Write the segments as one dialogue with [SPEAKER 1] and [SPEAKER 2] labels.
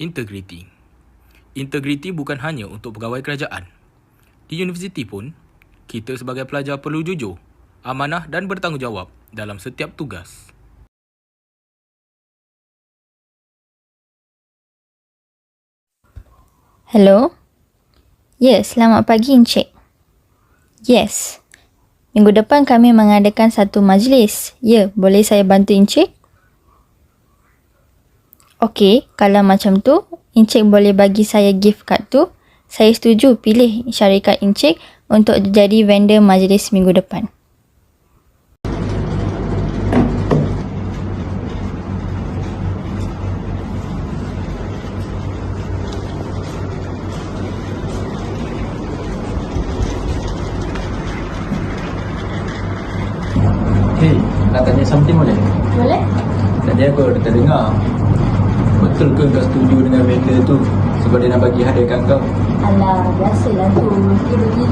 [SPEAKER 1] Integriti Integriti bukan hanya untuk pegawai kerajaan. Di universiti pun, kita sebagai pelajar perlu jujur, amanah dan bertanggungjawab dalam setiap tugas.
[SPEAKER 2] Hello? Ya, selamat pagi Encik. Yes. Minggu depan kami mengadakan satu majlis. Ya, boleh saya bantu Encik? Okey, kalau macam tu, Encik boleh bagi saya gift card tu. Saya setuju pilih syarikat Encik untuk jadi vendor majlis minggu depan.
[SPEAKER 3] Hey, nak tanya something boleh?
[SPEAKER 2] Boleh?
[SPEAKER 3] Tadi aku ada terdengar Betul ke kau setuju dengan vendor tu Sebab dia nak bagi hadiah kat kau?
[SPEAKER 2] Alah, biasalah tu. Dia bagi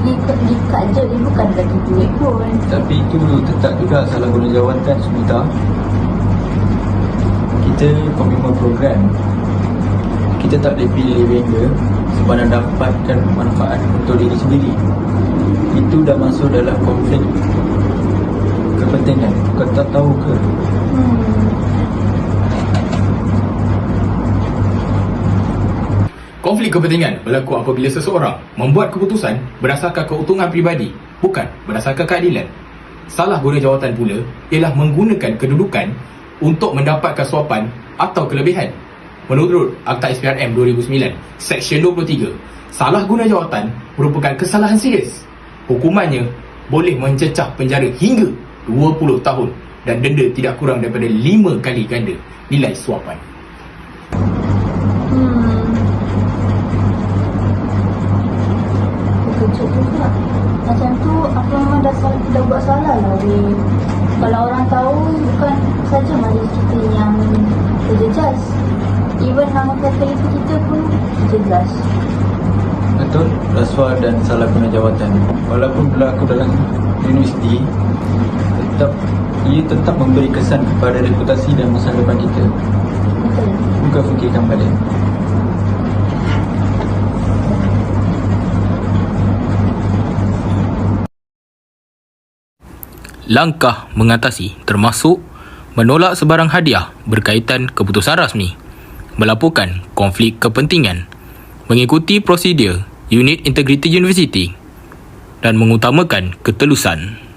[SPEAKER 2] gift card je, dia bukan bagi duit pun.
[SPEAKER 3] Tapi itu tetap juga salah guna jawatan Sumita Kita komitmen program. Kita tak boleh pilih vendor Sebab nak dapatkan manfaat untuk diri sendiri. Itu dah masuk dalam konflik Kepentingan. Kau tak tahu ke?
[SPEAKER 1] Konflik kepentingan berlaku apabila seseorang membuat keputusan berdasarkan keuntungan pribadi, bukan berdasarkan keadilan. Salah guna jawatan pula ialah menggunakan kedudukan untuk mendapatkan suapan atau kelebihan. Menurut Akta SPRM 2009, Seksyen 23, salah guna jawatan merupakan kesalahan serius. Hukumannya boleh mencecah penjara hingga 20 tahun dan denda tidak kurang daripada 5 kali ganda nilai suapan.
[SPEAKER 2] Buat salah lah weh. Kalau orang tahu bukan saja majlis kita yang terjejas. Even nama fakulti kita pun terjejas.
[SPEAKER 3] Betul, rasuah dan salah guna jawatan. Walaupun berlaku dalam universiti, tetap ia tetap memberi kesan kepada reputasi dan masa depan kita.
[SPEAKER 2] Betul.
[SPEAKER 3] Bukan fikirkan balik.
[SPEAKER 1] Langkah mengatasi termasuk menolak sebarang hadiah berkaitan keputusan rasmi, melaporkan konflik kepentingan, mengikuti prosedur Unit Integrity University dan mengutamakan ketelusan.